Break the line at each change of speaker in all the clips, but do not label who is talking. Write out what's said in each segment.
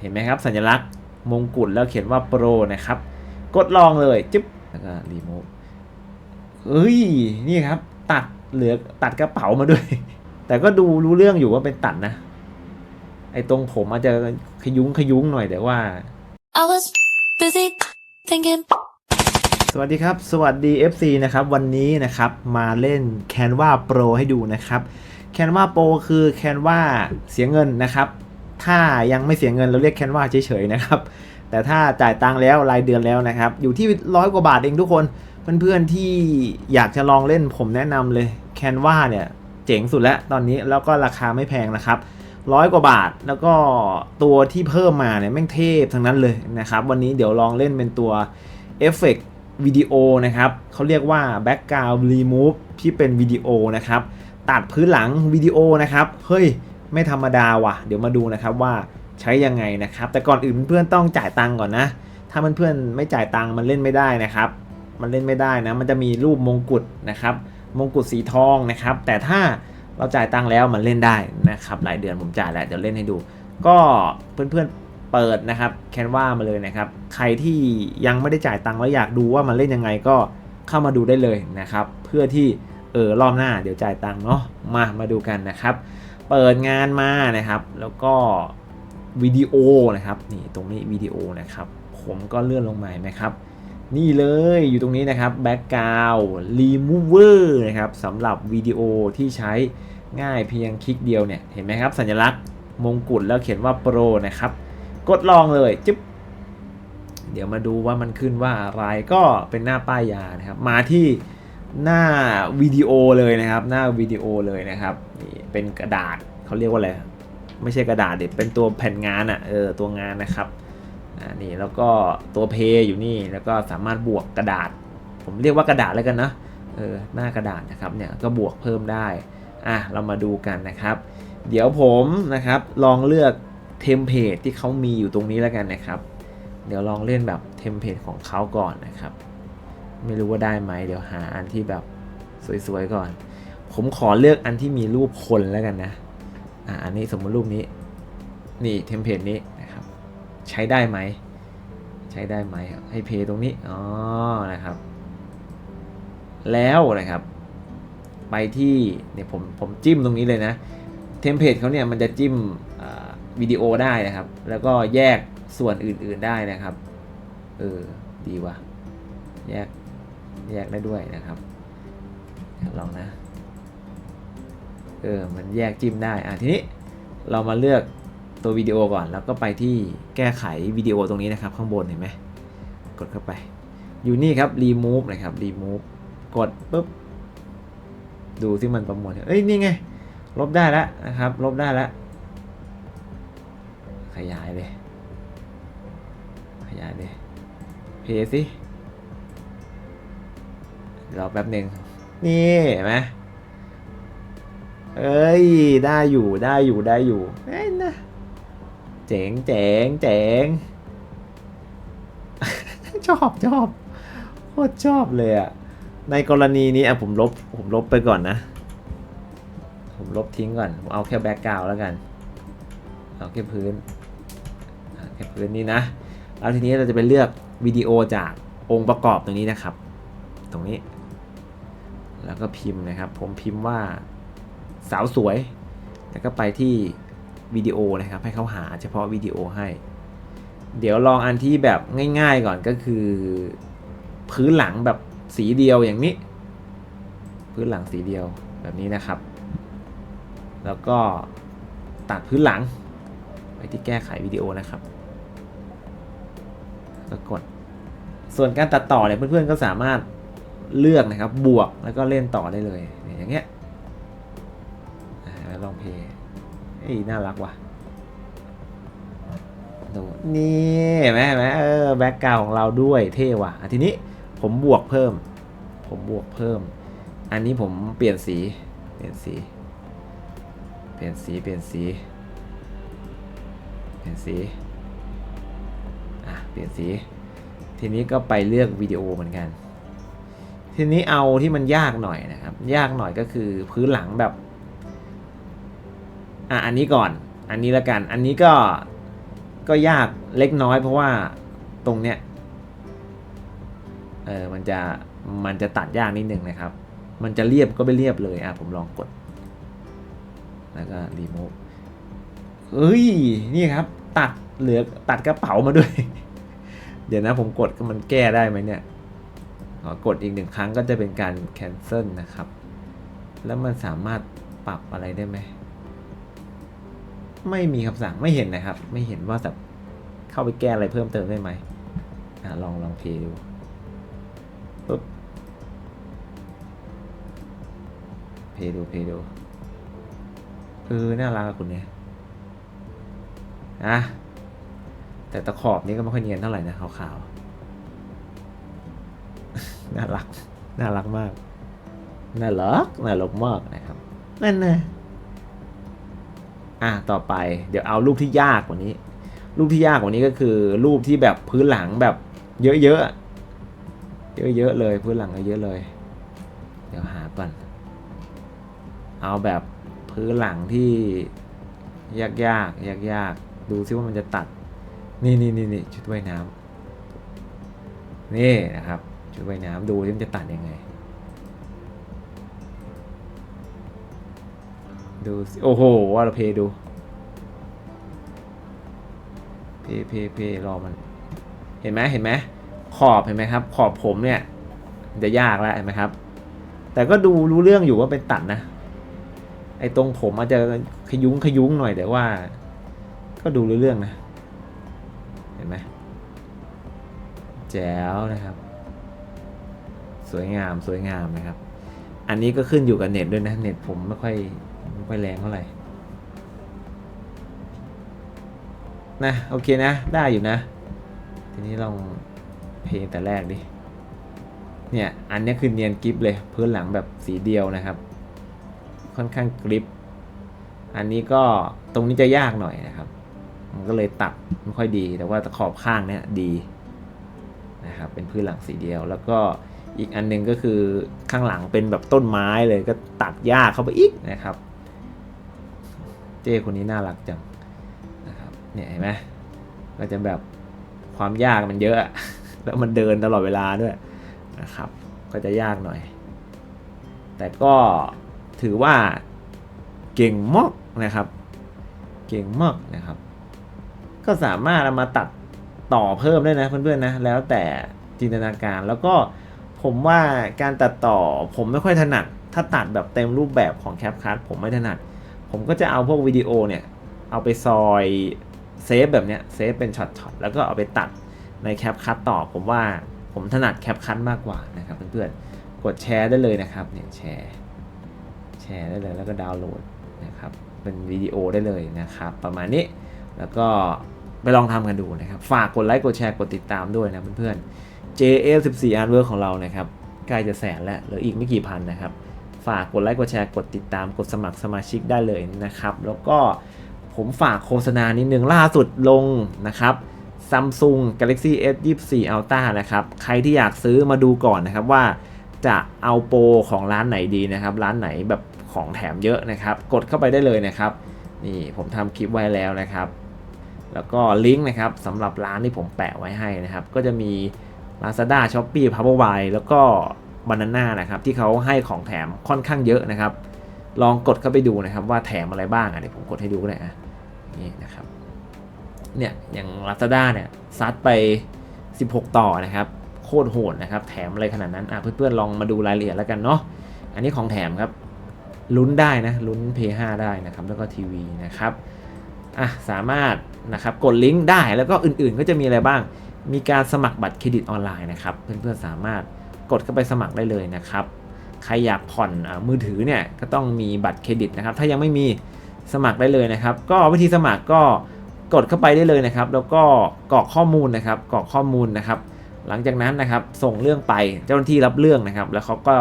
เห็นไหมครับ สัญลักษณ์มงกุฎแล้วเขียนว่าโปรนะครับ กดลองเลยจึ๊บแล้วก็รีโมทเอ้ยนี่ครับ ตัดเหลือตัดกระเป๋ามาด้วย แต่ก็ดูรู้เรื่องอยู่ว่าเป็นตัดนะ ไอ้ตรงผมอาจจะขยุ้งขยุ้งหน่อยแต่ว่า
I was busy thinking.
สวัสดีครับ สวัสดี FC นะครับ วันนี้นะครับมาเล่น Canva Pro ให้ดูนะครับ Canva Pro คือ Canva เสียเงินนะครับ ถ้ายังไม่เสียเงินเราเรียก Canva เฉยๆนะครับ แต่ถ้าจ่ายตังค์แล้วรายเดือนแล้วนะครับ อยู่ที่ร้อยกว่าบาทเองทุกคน เพื่อนๆที่อยากจะลองเล่นผมแนะนำเลย Canva เนี่ยเจ๋งสุดแล้วตอนนี้แล้วก็ราคาไม่แพงนะครับร้อยกว่าบาทแล้วก็ตัวที่เพิ่มมาเนี่ยแม่งเทพทั้งนั้นเลยนะครับ วันนี้เดี๋ยวลองเล่นเป็นตัวเอฟเฟกวิดีโอนะครับเขาเรียกว่า Background Remove ที่เป็นวิดีโอนะครับ ตัดพื้นหลังวิดีโอนะครับ เฮ้ย ไม่ธรรมดาว่ะ เดี๋ยวมาดูนะครับว่าใช้ยังไงนะครับ แต่ก่อนอื่นเพื่อนต้องจ่ายตังค์ก่อนนะ ถ้าเพื่อนๆไม่จ่ายตังค์มันเล่นไม่ได้นะครับ มันเล่นไม่ได้นะ มันจะมีรูปมงกุฎนะครับ มงกุฎสีทองนะครับ แต่ถ้าเราจ่ายตังค์แล้วมันเล่นได้นะครับ หลายเดือนผมจ่ายแล้วเดี๋ยวเล่นให้ดู ก็เพื่อนๆเปิดนะครับแคนวามาเลยนะครับ ใครที่ยังไม่ได้จ่ายตังค์แล้วอยากดูว่ามันเล่นยังไงก็เข้ามาดูได้เลยนะครับ เพื่อที่เออรอบหน้าเดี๋ยวจ่ายตังค์เนาะมามาดูกันนะครับ เปิดงานมานะครับ แล้วก็วิดีโอนะครับนี่ตรงนี้วิดีโอนะครับ ผมก็เลื่อนลงมาไหมครับ นี่เลยอยู่ตรงนี้นะครับ Background Remover นะครับสำหรับวิดีโอที่ใช้ง่ายเพียงคลิกเดียวเนี่ยเห็นไหมครับ สัญลักษณ์มงกุฎแล้วเขียนว่า Pro นะครับ กดลองเลยจึ๊บเดี๋ยวมาดูว่ามันขึ้นว่าอะไรก็เป็นหน้าป้ายยานะครับ มาที่ หน้าวิดีโอเลยนะครับ หน้าวิดีโอเลยนะครับนี่เป็นกระดาษเขาเรียกว่าอะไรไม่ใช่กระดาษเด็เป็นตัวแผ่นงานอะ่ะเออตัวงานนะครับอ่านี่แล้วก็ตัวเพย์อยู่นี่แล้วก็สามารถบวกกระดาษ ผมเรียกว่ากระดาษแล้วกันนะเออหน้ากระดาษนะครับเนี่ยก็บวกเพิ่มได้อะเรามาดูกันนะครับ เดี๋ยวผมนะครับลองเลือกเทมเพลตที่เขามีอยู่ตรงนี้แล้วกันนะครับ เดี๋ยวลองเล่นแบบเทมเพลตของเขาก่อนนะครับ ไม่รู้ว่าได้ไหมเดี๋ยวหาอันที่แบบสวยๆก่อน ผมขอเลือกอันที่มีรูปคนแล้วกันนะอะอันนี้สมมติรูปนี้ นี่เทมเพลตนี้นะครับ ใช้ได้ไหม ใช้ได้ไหมให้เพย์ตรงนี้อ๋อนะครับ แล้วนะครับ ไปที่เนี่ยผมผมจิ้มตรงนี้เลยนะเทมเพลตเขาเนี่ยมันจะจิ้มวิดีโอได้นะครับ แล้วก็แยกส่วนอื่นๆได้นะครับ เออ ดีว่ะ แยก แยกได้ด้วยนะครับลองนะเออมันแยกจิ้มได้อะทีนี้เรามาเลือกตัววิดีโอก่อน แล้วก็ไปที่แก้ไขวิดีโอตรงนี้นะครับ ข้างบนเห็นไหมกดเข้าไป อยู่นี่ครับ remove นะครับ remove กดปุ๊บดูที่มันประมวลเอ้ยนี่ไงลบได้แล้วนะครับ ลบได้แล้วขยายเลย ขยายเลยเพย์สิ รอแป๊บหนึ่งนี่เห็นไหมเอ้ย ได้อยู่ได้อยู่ได้อยู่เอ้ยนะเจ๋งเจ๋งเจ๋งชอบชอบโคตรชอบเลยอะในกรณีนี้อะผมลบผมลบไปก่อนนะ ผมลบทิ้งก่อน ผมเอาแค่แบ็กกราวแล้วกัน เอาแค่พื้นแค่พื้นนี้นะ แล้วทีนี้เราจะไปเลือกวิดีโอจากองค์ประกอบตรงนี้นะครับ ตรงนี้ ก็พิมพ์นะครับ ผมพิมพ์ว่าสาวสวย แล้วก็ไปที่วิดีโอนะครับ ให้เขาหาเฉพาะวิดีโอให้ เดี๋ยวลองอันที่แบบง่ายๆก่อนก็คือ พื้นหลังแบบสีเดียวอย่างนี้ พื้นหลังสีเดียวแบบนี้นะครับ แล้วก็ตัดพื้นหลังไปที่แก้ไขวิดีโอนะครับแล้วกด ส่วนการตัดต่อเนี่ยเพื่อนๆก็สามารถ เลือกนะครับ บวกแล้วก็เล่นต่อได้เลยอย่างเงี้ยลองเพลย์เอ้ยน่ารักว่ะดูนี่เห็นไหมเห็นไหมเออแบ็กกราวของเราด้วยเท่ว่ะทีนี้ผมบวกเพิ่ม ผมบวกเพิ่ม อันนี้ผมเปลี่ยนสี เปลี่ยนสี เปลี่ยนสีเปลี่ยนสี เปลี่ยนสีอะเปลี่ยนสี ทีนี้ก็ไปเลือกวิดีโอเหมือนกัน ทีนี้เอาที่มันยากหน่อยนะครับ ยากหน่อยก็คือพื้นหลังแบบ อะอันนี้ก่อน อันนี้ละกัน อันนี้ก็ก็ยากเล็กน้อยเพราะว่าตรงเนี้ยเออมันจะมันจะตัดยากนิดนึงนะครับ มันจะเรียบก็ไม่เรียบเลยอะผมลองกด แล้วก็รีโมทเอ้ยนี่ครับ ตัดเหลือตัดกระเป๋ามาด้วย เดี๋ยวนะผมกดก็มันแก้ได้ไหมเนี่ย กดอีกหนึ่งครั้งก็จะเป็นการ cancel นะครับ แล้วมันสามารถปรับอะไรได้ไหม ไม่มีคำสั่งไม่เห็นนะครับ ไม่เห็นว่าแบบเข้าไปแก้อะไรเพิ่มเติมได้ไหมอลองลองเพย์ดูปุ๊บเพย์ดูเพย์ดูเออน่ารักคุณเนี่ยอะแต่ตะขอบนี้ก็ไม่ค่อยเนียนเท่าไหร่นะขาวๆ น่ารัก น่ารักมาก น่ารัก น่ารักมากนะครับ นั่นนะอะต่อไป เดี๋ยวเอารูปที่ยากกว่านี้ รูปที่ยากกว่านี้ก็คือ รูปที่แบบพื้นหลังแบบเยอะๆอะเยอะๆเลย พื้นหลังเยอะๆเลย เดี๋ยวหาก่อน เอาแบบพื้นหลังที่ยากยากยากยากๆดูซิว่ามันจะตัด นี่นี่นี่นี่ชุดว่ายน้ำนี่นะครับ ชุดว่ายน้ำดูซิมันจะตัดยังไง ดูโอ้โหว่าเราเพย์ดู เพย์เพย์เพย์รอมัน เห็นไหมเห็นไหมขอบเห็นไหมครับ ขอบผมเนี่ย จะยากแล้วเห็นไหมครับ แต่ก็ดูรู้เรื่องอยู่ว่าเป็นตัดนะ ไอ้ตรงผมอาจจะขยุ้งขยุ้งหน่อยแต่ว่า ก็ดูรู้เรื่องนะ เห็นไหมแจ๋วนะครับ สวยงามสวยงามนะครับ อันนี้ก็ขึ้นอยู่กับเน็ตด้วยนะ เน็ตผมไม่ค่อยไม่ค่อยแรงเท่าไหร่นะโอเคนะ ได้อยู่นะ ทีนี้ลองเพลงแต่แรกดิ เนี่ย อันนี้คือเนียนกริฟเลย พื้นหลังแบบสีเดียวนะครับ ค่อนข้างกริฟอันนี้ก็ตรงนี้จะยากหน่อยนะครับ มันก็เลยตัดไม่ค่อยดี แต่ว่าขอบข้างเนี่ยดีนะครับ เป็นพื้นหลังสีเดียว แล้วก็ อีกอันหนึงก็คือข้างหลังเป็นแบบต้นไม้เลยก็ตัดยาเข้าไปอีกนะครับ เจ้คนนี้น่ารักจังนะครับเนี่ยเห็นไหมก็จะแบบความยากมันเยอะอะ แล้วมันเดินตลอดเวลาด้วยนะครับ ก็จะยากหน่อย แต่ก็ถือว่าเก่งมากนะครับ เก่งมากนะครับ ก็สามารถเอามาตัดต่อเพิ่มได้นะเพื่อนๆนะแล้วแต่จินตนาการแล้วก็ ผมว่าการตัดต่อผมไม่ค่อยถนัด ถ้าตัดแบบเต็มรูปแบบของแคปคัทผมไม่ถนัด ผมก็จะเอาพวกวิดีโอเนี่ย เอาไปซอยเซฟแบบเนี้ยเซฟเป็นช็อตๆแล้วก็เอาไปตัดในแคปคัทต่อ ผมว่าผมถนัดแคปคัทมากกว่านะครับเพื่อนๆ กดแชร์ได้เลยนะครับเนี่ยแชร์ แชร์ได้เลยแล้วก็ดาวน์โหลดนะครับเป็นวิดีโอได้เลยนะครับ ประมาณนี้แล้วก็ไปลองทำกันดูนะครับ ฝากกดไลค์กดแชร์กดติดตามด้วยนะเพื่อนๆ JF14 Artwork ของเรานะครับใกล้จะแสนแล้วเหลืออีกไม่กี่พันนะครับ ฝากกดไลค์กดแชร์กดติดตามกดสมัครสมาชิกได้เลยนะครับ แล้วก็ผมฝากโฆษณานิดนึงล่าสุดลงนะครับ Samsung Galaxy S24 Ultra นะครับ ใครที่อยากซื้อมาดูก่อนนะครับว่าจะเอาโปรของร้านไหนดีนะครับ ร้านไหนแบบของแถมเยอะนะครับ กดเข้าไปได้เลยนะครับ นี่ผมทำคลิปไว้แล้วนะครับ แล้วก็ลิงก์นะครับสำหรับร้านที่ผมแปะไว้ให้นะครับ ก็จะมี Lazada Shopee p o w e r w i แล้วก็ Banana นะครับที่เขาให้ของแถมค่อนข้างเยอะนะครับ ลองกดเข้าไปดูนะครับว่าแถมอะไรบ้างอะเดี๋ยวผมกดให้ดูก็ได้อะนี่นะครับเนี่ยอย่าง Lazada เนี่ยซัดไป 16 ต่อนะครับโคตรโหดนะครับแถมอะไรขนาดนั้นอะเพื่อนๆลองมาดูรายละเอียดแล้วกันเนาะอันนี้ของแถมครับลุ้นได้นะลุ้น P5 ได้นะครับแล้วก็ทีวีนะครับอะสามารถนะครับกดลิงก์ได้แล้วก็อื่นๆก็จะมีอะไรบ้าง มีการสมัครบัตรเครดิตออนไลน์นะครับ เพื่อนๆสามารถกดเข้าไปสมัครได้เลยนะครับ ใครอยากผ่อนอมือถือเนี่ยก็ต้องมีบัตรเครดิตนะครับ ถ้ายังไม่มีสมัครได้เลยนะครับ ก็วิธีสมัครก็กดเข้าไปได้เลยนะครับ แล้วก็กรอกข้อมูลนะครับกรอกข้อมูลนะครับ หลังจากนั้นนะครับส่งเรื่องไปเจ้าหน้าที่รับเรื่องนะครับ แล้วเขาก็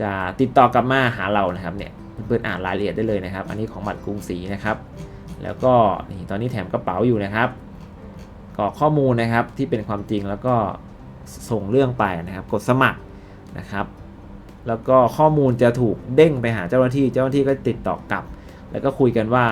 จะติดต่อกลับมาหาเรานะครับเนี่ยเพื่อนๆอ่านรายละเอียดได้เลยนะครับ อันนี้ของบัตรกรุงศรีนะครับ แล้วก็นี่ตอนนี้แถมกระเป๋าอยู่นะครับ กรอกข้อมูลนะครับที่เป็นความจริงแล้วก็ส่งเรื่องไปนะครับ กดสมัครนะครับ แล้วก็ข้อมูลจะถูกเด้งไปหาเจ้าหน้าที่ เจ้าหน้าที่ก็ติดต่อกลับ แล้วก็คุยกันว่า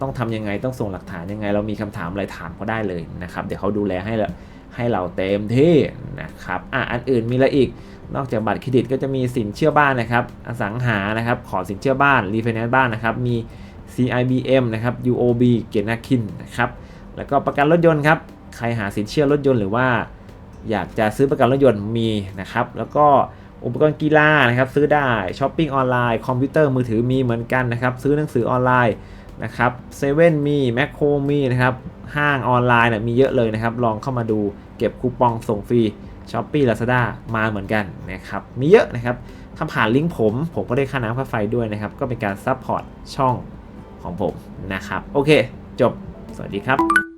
ต้องทำยังไงต้องส่งหลักฐานยังไง เรามีคำถามอะไรถามเขาได้เลยนะครับ เดี๋ยวเขาดูแลให้ละให้เราเต็มที่นะครับอะอันอื่นมีอะไรอีกนอกจากบัตรเครดิตก็จะมีสินเชื่อบ้านนะครับ อสังหานะครับ ขอสินเชื่อบ้านรีไฟแนนซ์บ้านนะครับ มี CIBM นะครับ UOB เกียรตินาคินนะครับ แล้วก็ประกันรถยนต์ครับ ใครหาสินเชื่อรถยนต์หรือว่า อยากจะซื้อประกันรถยนต์มีนะครับ แล้วก็อุปกรณ์กีฬานะครับซื้อได้ช้อปปิ้งออนไลน์คอมพิวเตอร์มือถือมีเหมือนกันนะครับ ซื้อหนังสือออนไลน์นะครับเซเว่นมีแมคโครมีนะครับ ห้างออนไลน์เนี่ยมีเยอะเลยนะครับ ลองเข้ามาดูเก็บคูปองส่งฟรีช้อปปี้ลาซาด้ามาเหมือนกันนะครับ มีเยอะนะครับทำผ่านลิงก์ผม ผมก็ได้ค่าน้ำค่าไฟด้วยนะครับ ก็เป็นการซัพพอร์ตช่องของผมนะครับ โอเค จบ สวัสดีครับ